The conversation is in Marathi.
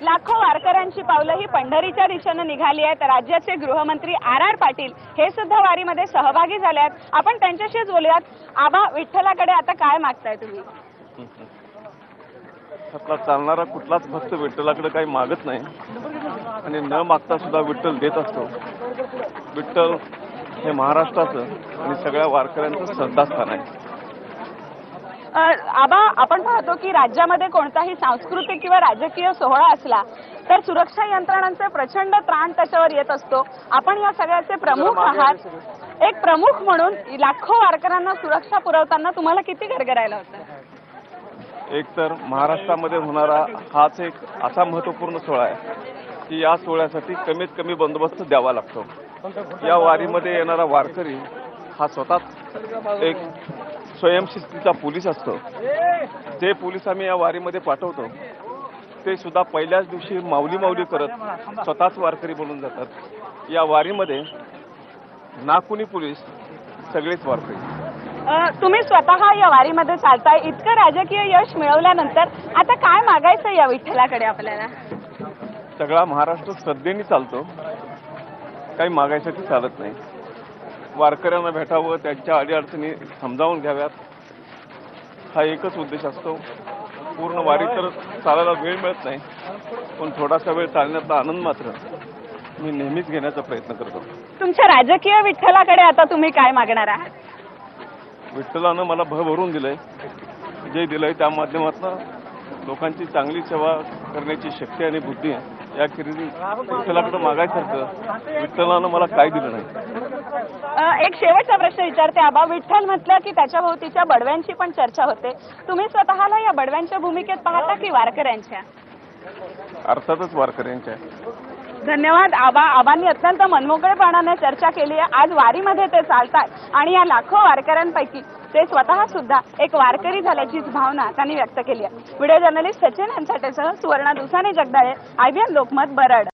लाखो वारकऱ्यांची पावलं ही पंढरीच्या दिशेनं निघाली आहेत. राज्याचे गृहमंत्री आर आर पाटील हे सुद्धा वारीमध्ये सहभागी झाले आहेत आपण त्यांच्याशीच बोलूयात. आबा विठ्ठलाकडे आता काय मागताय तुम्ही? आपला चालणारा कुठलाच भक्त विठ्ठलाकडे काही मागत नाही. आणि न मागता सुद्धा विठ्ठल देत असतो. विठ्ठल हे महाराष्ट्राचं आणि सगळ्या वारकऱ्यांचं श्रद्धास्थान आहे. आबा आपण पाहतो की राज्यामध्ये कोणताही सांस्कृतिक किंवा राजकीय सोहळा असला तर सुरक्षा यंत्रणांचे प्रचंड त्राण त्याच्यावर येत असतो. आपण या सगळ्याचे प्रमुख आहात. एक प्रमुख म्हणून लाखो वारकऱ्यांना सुरक्षा पुरवताना तुम्हाला किती गरगरायला होतं? एक तर महाराष्ट्रामध्ये होणारा हाच एक असा महत्त्वपूर्ण सोहळा आहे की या सोहळ्यासाठी कमीत कमी बंदोबस्त द्यावा लागतो. या वारीमध्ये येणारा वारकरी हा स्वतःच एक स्वयंशिस्तीचा पोलीस असतो. जे पोलीस आम्ही या वारीमध्ये पाठवतो ते सुद्धा पहिल्याच दिवशी माऊली माऊली करत स्वतःच वारकरी बनून जातात. या वारीमध्ये ना कुणी पोलीस सगळेच वारकरी. तुम्ही स्वतः या वारीमध्ये चालताय. इतकं राजकीय यश मिळवल्यानंतर आता काय मागायचं या विठ्ठलाकडे आपल्याला? सगळा महाराष्ट्र श्रद्धेने चालतो. काही मागायसाठी चालत नाही. वारकऱ्यांना भेटावं त्यांच्या अडीअडचणी समजावून घ्याव्यात. हा एकच उद्देश असतो. पूर्ण वारी तर चालायला वेळ मिळत नाही पण थोडासा वेळ चालण्याचा आनंद मात्र मी नेहमीच घेण्याचा प्रयत्न करतो. तुमच्या राजकीय विठ्ठलाकडे आता तुम्ही काय मागणार आहात? विठ्ठलानं मला भरभरून दिलंय. जे दिलंय त्या माध्यमातून लोकांची चांगली सेवा करण्याची शक्ती आणि बुद्धी आहे. याखेरीज विठ्ठलाकडे मागायसारखं विठ्ठलानं मला काय दिलं नाही? एक शेवटचा प्रश्न विचारते आबा. विठ्ठल म्हटलं की त्याच्या भोवतीच्या बडव्यांची पण चर्चा होते. तुम्ही स्वतःला या बडव्यांच्या भूमिकेत पाहता की वारकऱ्यांच्या? अर्थातच वारकऱ्यांच्या. धन्यवाद. आबा आबांनी अत्यंत मनमोकळेपणाने चर्चा केली आहे. आज वारीमध्ये ते चालतात आणि या लाखो वारकऱ्यांपैकी ते स्वतः सुद्धा एक वारकरी झाल्याचीच भावना त्यांनी व्यक्त केली आहे. व्हिडिओ जर्नलिस्ट सचिन अंसाटेसह सुवर्णा दुसाने जगदाळे आयबीएन लोकमत बरड.